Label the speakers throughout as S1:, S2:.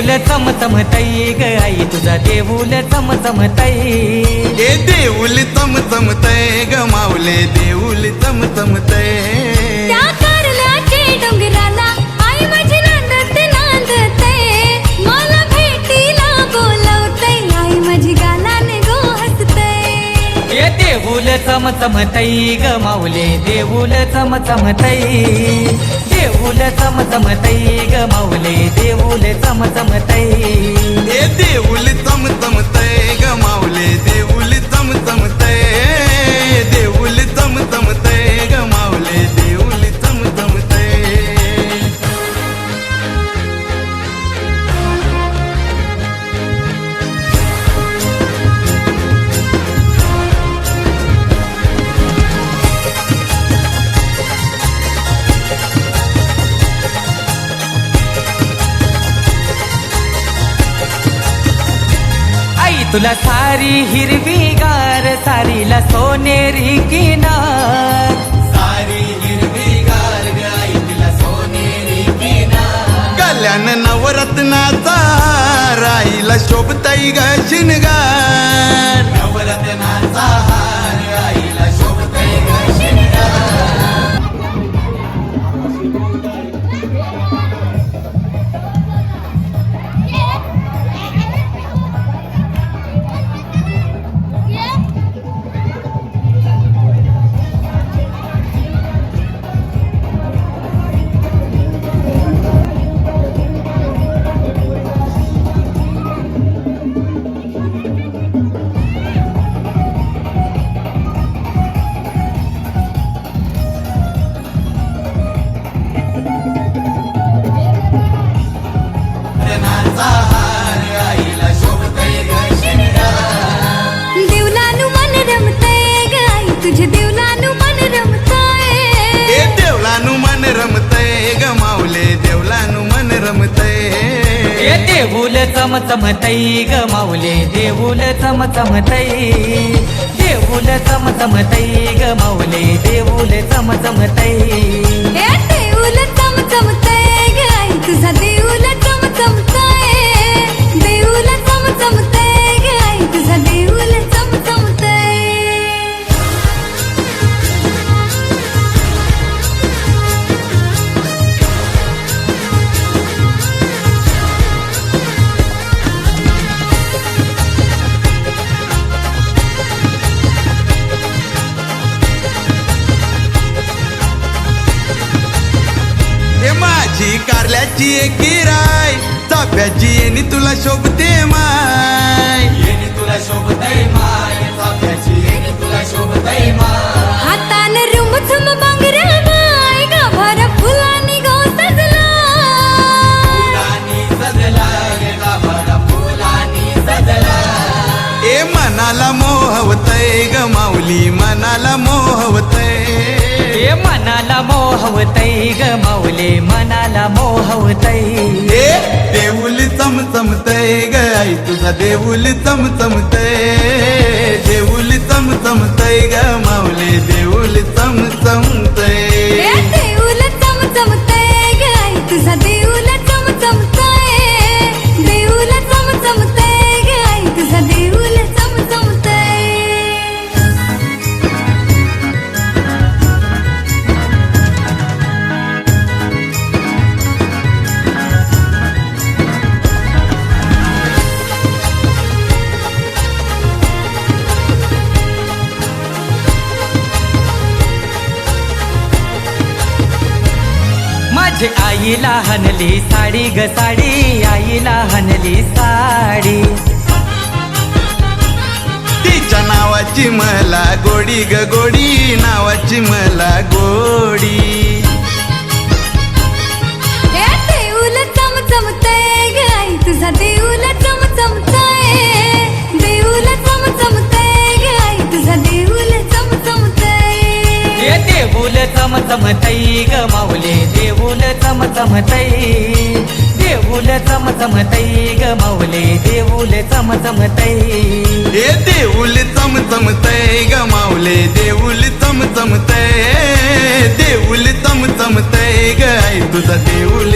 S1: देऊल चमचमतई ग आई तुझा देऊल चमचमतई
S2: ए देऊल चमचमतय ग माऊले देऊल चमचमतय
S1: देऊल चमचमतई ग माऊले देऊल चमचमतई. देऊल चमचमतई ग माऊले देऊल चमचमतई. सारी हिरवी गार सारीला सोनेरी किनार सारी हिरवी गार आई तुला सोनेरी किनार
S2: कल्याण नवरत्नाचा राईला शोभताई ग शिनगार
S1: नवरत्नाचा हार
S3: देवलानु मन रमतय
S1: ये देऊल चमचमतई ग माऊले देऊल चमचमतई देऊल चमचमतई ग माऊले देऊल चमचमतई
S3: ए देऊल चमचमते ग आई तुझा देऊल
S2: मनाला मोहवतय ग माऊली मनाला मोहवतय.
S1: हे मनाला मोहवतय ग माऊले मनाला मोहवतय.
S2: ए देऊल चमचमतय ग आई तुझा देऊल चमचमतय. देऊल चमचमतय ग माऊले देऊल चमचमतय.
S1: आईला हनली साडी ग साडी आईला हनली साडी.
S2: तिच्या नावाची मला गोडी ग गोडी नावाची मला गोडी.
S3: देऊल चमचमतय ग आई तुझा देऊल चमचमतय. देऊल चमचमतय ग आई तुझा देऊल चमचमतय.
S1: हे देऊल चमचमतई ग माऊले. चमचमतई. देऊल चमचमतई ग माऊले देऊल चमचमतई.
S2: हे देऊल चमचमतय ग माऊले देऊल चमचमतय देऊल चमचमतय ग आई तुझा देऊल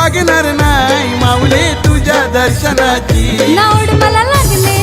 S2: लागणार नाही माऊली तुझ्या दर्शनाची.
S3: मला लागले.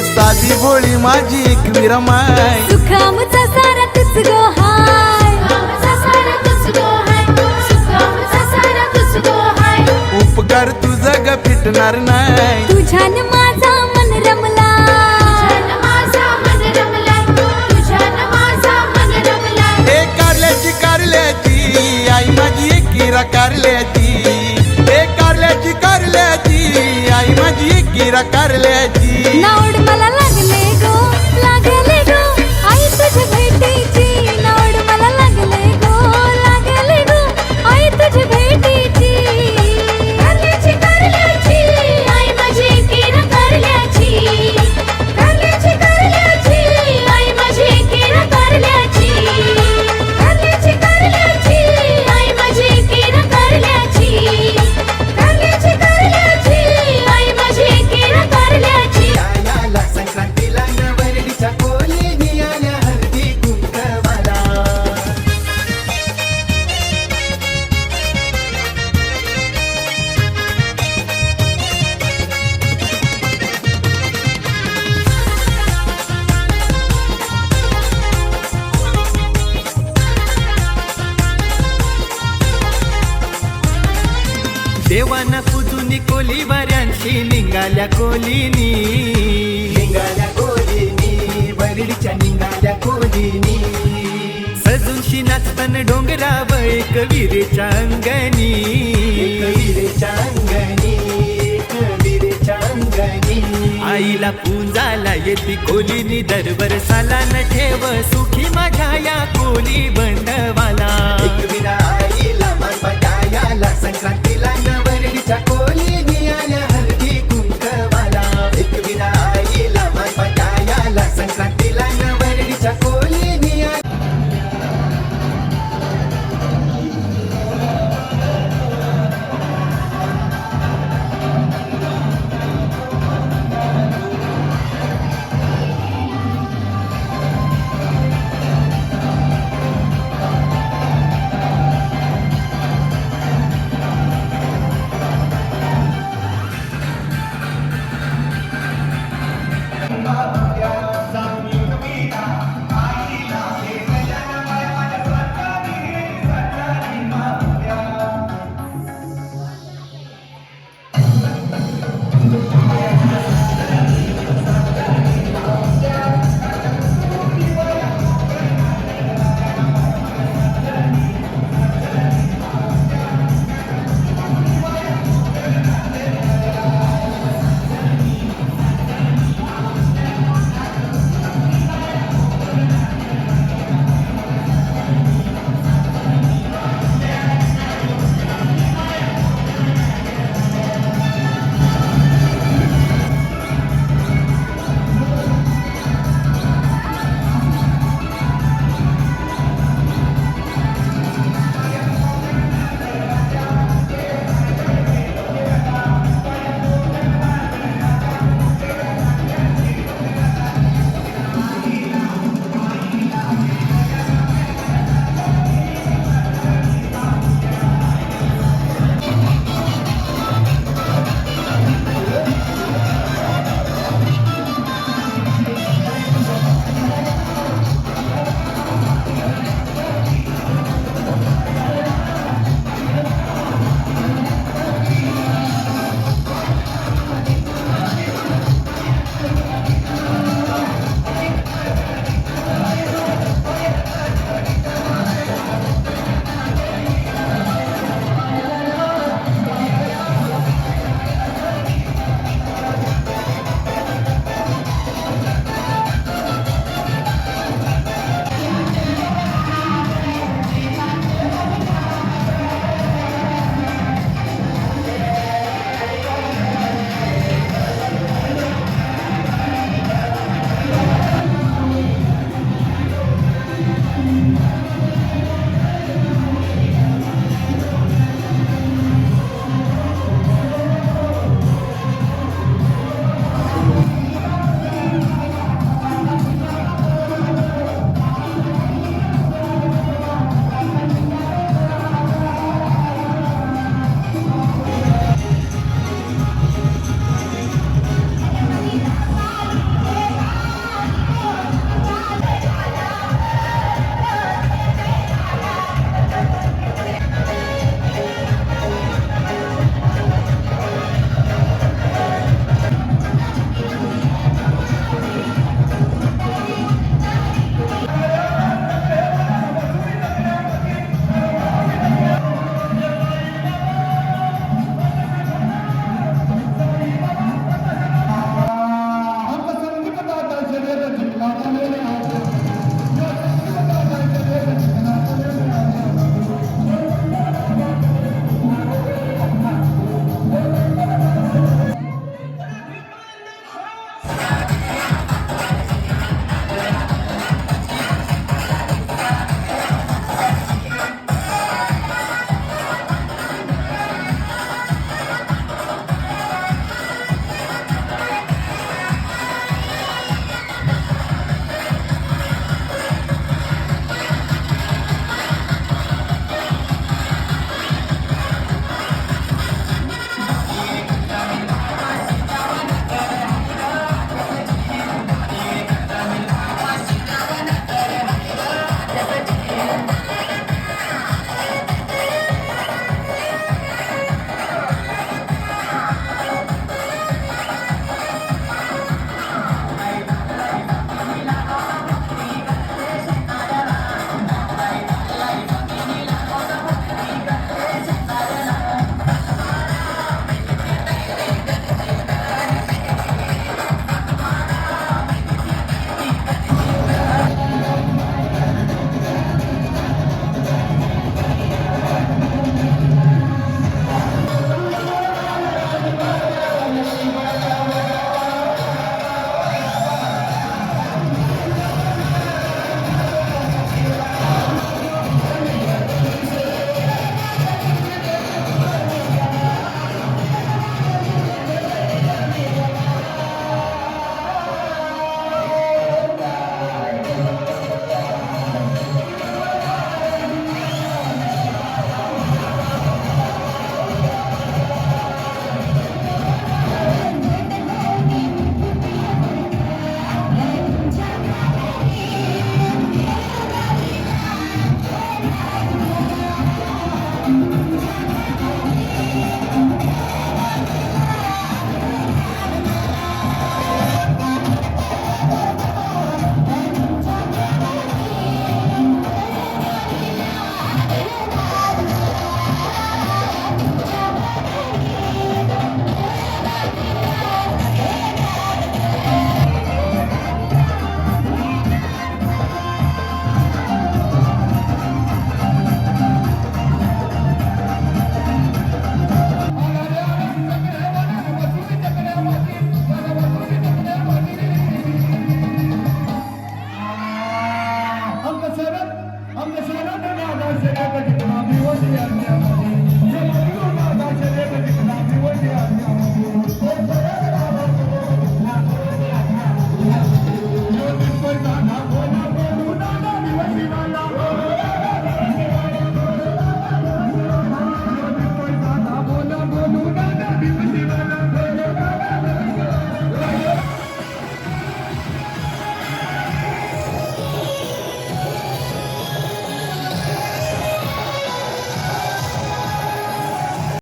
S2: साधी बोळी माझी एक विरमाय.
S3: सुखामचा सारा तुझ गो हाय.
S2: उपकार तुझा ग फिटणार नाही.
S3: तुझ्या गिरा कर
S4: ले जी ना उड़ मला
S1: पवन कुजून कोलीवऱ्यांशी निघाल्या कोलीनी.
S4: निघाल्या कोलीनी बरडीच्या निघाल्या कोलीनी.
S1: सजूनशी नाचताना डोंगरावर एक
S4: विरेच्या अंगणी. विरेच्या अंगणी
S5: आईला पूंजाला येते कोलीनी दरबर साला न ठेव सुखी माझ्या या कोली बंडवाला
S6: आईला संक्रांत последний.